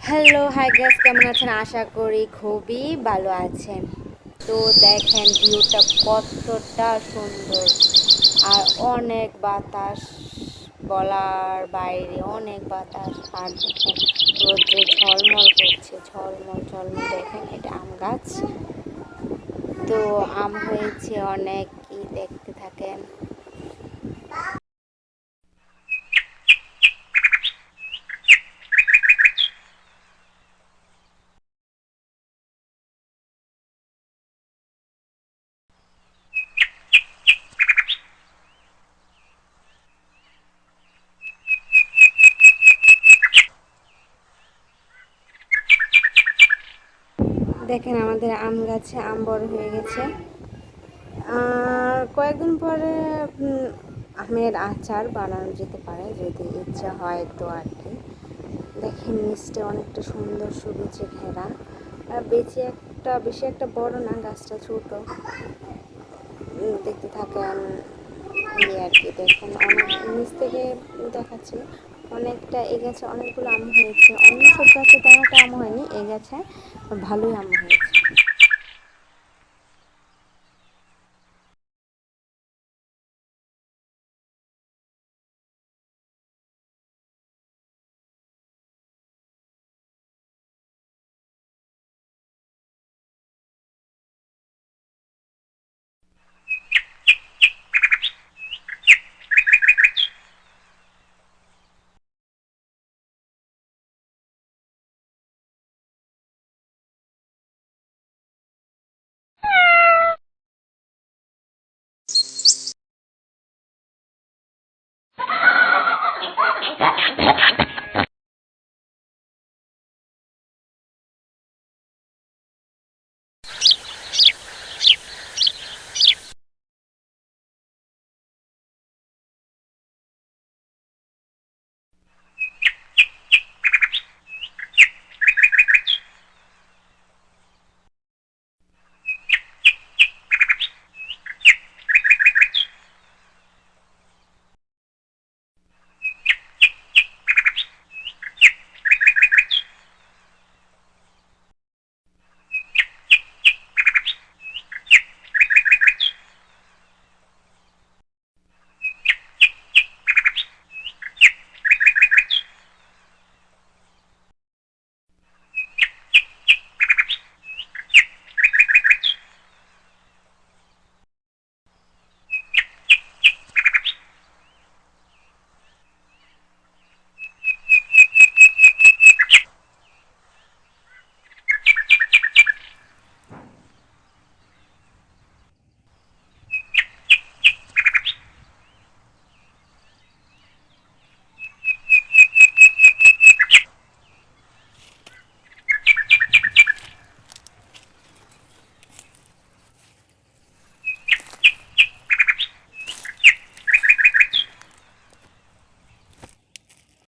Hello hi gas কেমন আছেন? আশা করি খুবই ভালো আছেন। তো দেখেন ভিউটা কতটা সুন্দর। আর অনেক বাতাস বলার বাইরে, অনেক বাতাস। আর দেখেন, রোদ্রে ঝলমল করছে, ঝলমল ঝলমল। দেখেন, এটা আম গাছ। তো আম হয়েছে অনেক, কি দেখতে থাকেন? দেখেন আমাদের আম গাছে আম বড় হয়ে গেছে। আর কয়েকদিন পরে আমের আচার বানানো যেতে পারে, যদি ইচ্ছা হয় তো আর কি। দেখেন নিচটা অনেকটা সুন্দর সবুজে ঘেরা। আর বেশি একটা বেশি একটা বড় না, গাছটা ছোট। দেখতে থাকেন আর কি। দেখেন অনেক নিচ থেকে দেখাচ্ছি। অনেকটা এই গাছে অনেকগুলো আম হয়েছে। অন্য সব গাছে তেমন একটা আম হয়নি এই গাছে ভালোই আম হয়েছে।